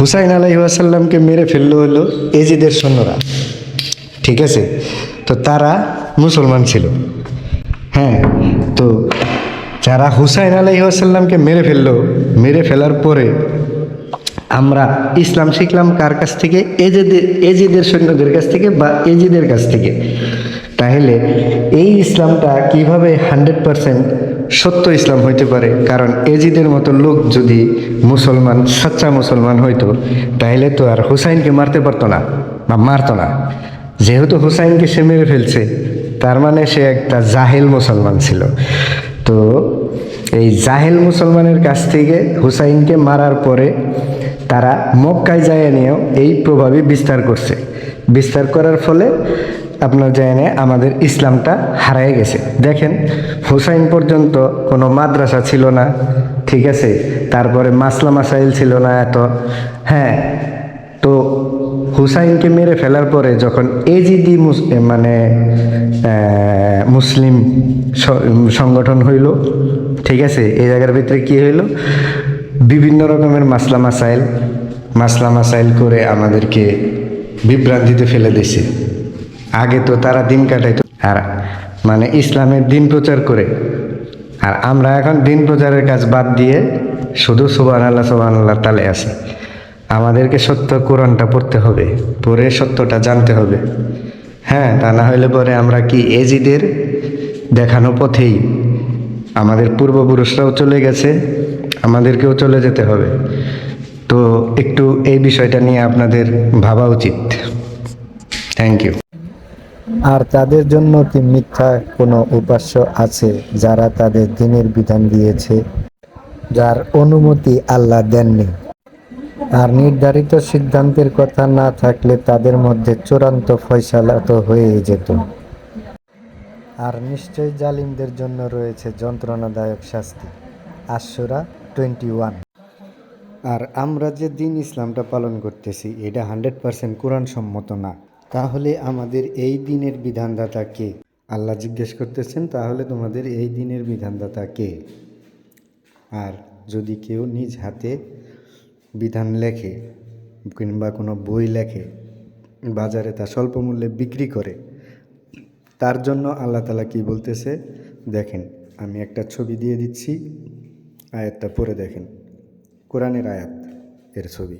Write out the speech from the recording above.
হুসাইন আলাইসাল্লামকে মেরে ফেলল হলো এজিদের সৈন্যরা। ঠিক আছে? তো তারা মুসলমান ছিল। হ্যাঁ তো যারা হুসাইন আলাইসাল্লামকে মেরে ফেলল, মেরে ফেলার পরে আমরা ইসলাম শিখলাম কার কাছ থেকে? এজেদের এজিদের সৈন্যদের কাছ থেকে বা এজিদের কাছ থেকে। তাহলে এই ইসলামটা কীভাবে হান্ড্রেড পারসেন্ট সত্য ইসলাম হইতে পারে। কারণ এজিদের মতো লোক যদি মুসলমান, সাচ্চা মুসলমান হইতো তাহলে তো আর হুসাইনকে মারতে পারতো না বা মারতো না। যেহেতু হুসাইনকে সে মেরে ফেলছে, তার মানে সে একটা জাহেল মুসলমান ছিল। তো এই জাহেল মুসলমানের কাছ থেকে হুসাইনকে মারার পরে তারা মক্কায় যায় নিয়েও এই প্রভাবই বিস্তার করছে। বিস্তার করার ফলে আপনার জায়নে আমাদের ইসলামটা হারায় গেছে। দেখেন, হুসাইন পর্যন্ত কোনো মাদ্রাসা ছিল না, ঠিক আছে? তারপরে মাসলা মাসাইল ছিল না এত। হ্যাঁ তো হুসাইনকে মেরে ফেলার পরে যখন এজিদি মানে মুসলিম সংগঠন হইল। ঠিক আছে? এই জায়গার ভিতরে কি হইল? বিভিন্ন রকমের মাসলা মাসাইল মাসলা মাসাইল করে আমাদেরকে বিভ্রান্তিতে ফেলে দিছে আগে তো তারা দিন কাটাইতো। আর মানে ইসলামের দিন প্রচার করে। আর আমরা এখন দিন প্রচারের কাজ বাদ দিয়ে শুধু সুবান আল্লাহ সুবান আল্লাহ তালে আছি। আমাদেরকে সত্য কোরআনটা পড়তে হবে, পড়ে সত্যটা জানতে হবে। হ্যাঁ তা না হইলে পরে আমরা কি এজিদের দেখানো পথেই আমাদের পূর্বপুরুষরাও চলে গেছে, আমাদেরকেও চলে যেতে হবে। তো একটু এই বিষয়টা নিয়ে আপনাদের ভাবা উচিত। থ্যাংক ইউ আর তাদের জন্য কি মিথ্যা কোনো উপাস্য আছে যারা তাদের দিনের বিধান দিয়েছে, যার অনুমতি আল্লাহ দেননি? আর নির্ধারিত সিদ্ধান্তের কথা না থাকলে তাদের মধ্যে চূড়ান্ত ফয়সালা তো হয়েই যেত। আর নিশ্চয়ই জালিমদের জন্য রয়েছে যন্ত্রণাদায়ক শাস্তি। আশুরা টোয়েন্টি ওয়ান। আর আমরা যে দিন ইসলামটা পালন করতেছি, এটা হান্ড্রেড পার্সেন্ট কোরআন সম্মত না। তাহলে আমাদের এই দিনের বিধানদাতা কে? আল্লাহ জিজ্ঞেস করতেছেন, তাহলে তোমাদের এই দিনের বিধানদাতা কে? আর যদি কেউ নিজ হাতে বিধান লেখে কিংবা কোনো বই লেখে, বাজারে তা স্বল্প মূল্যে বিক্রি করে। তার জন্য আল্লাহ তালা কী বলতেছে? দেখেন, আমি একটা ছবি দিয়ে দিচ্ছি, আয়াতটা পরে দেখেন। কোরআনের আয়াত, এর ছবি।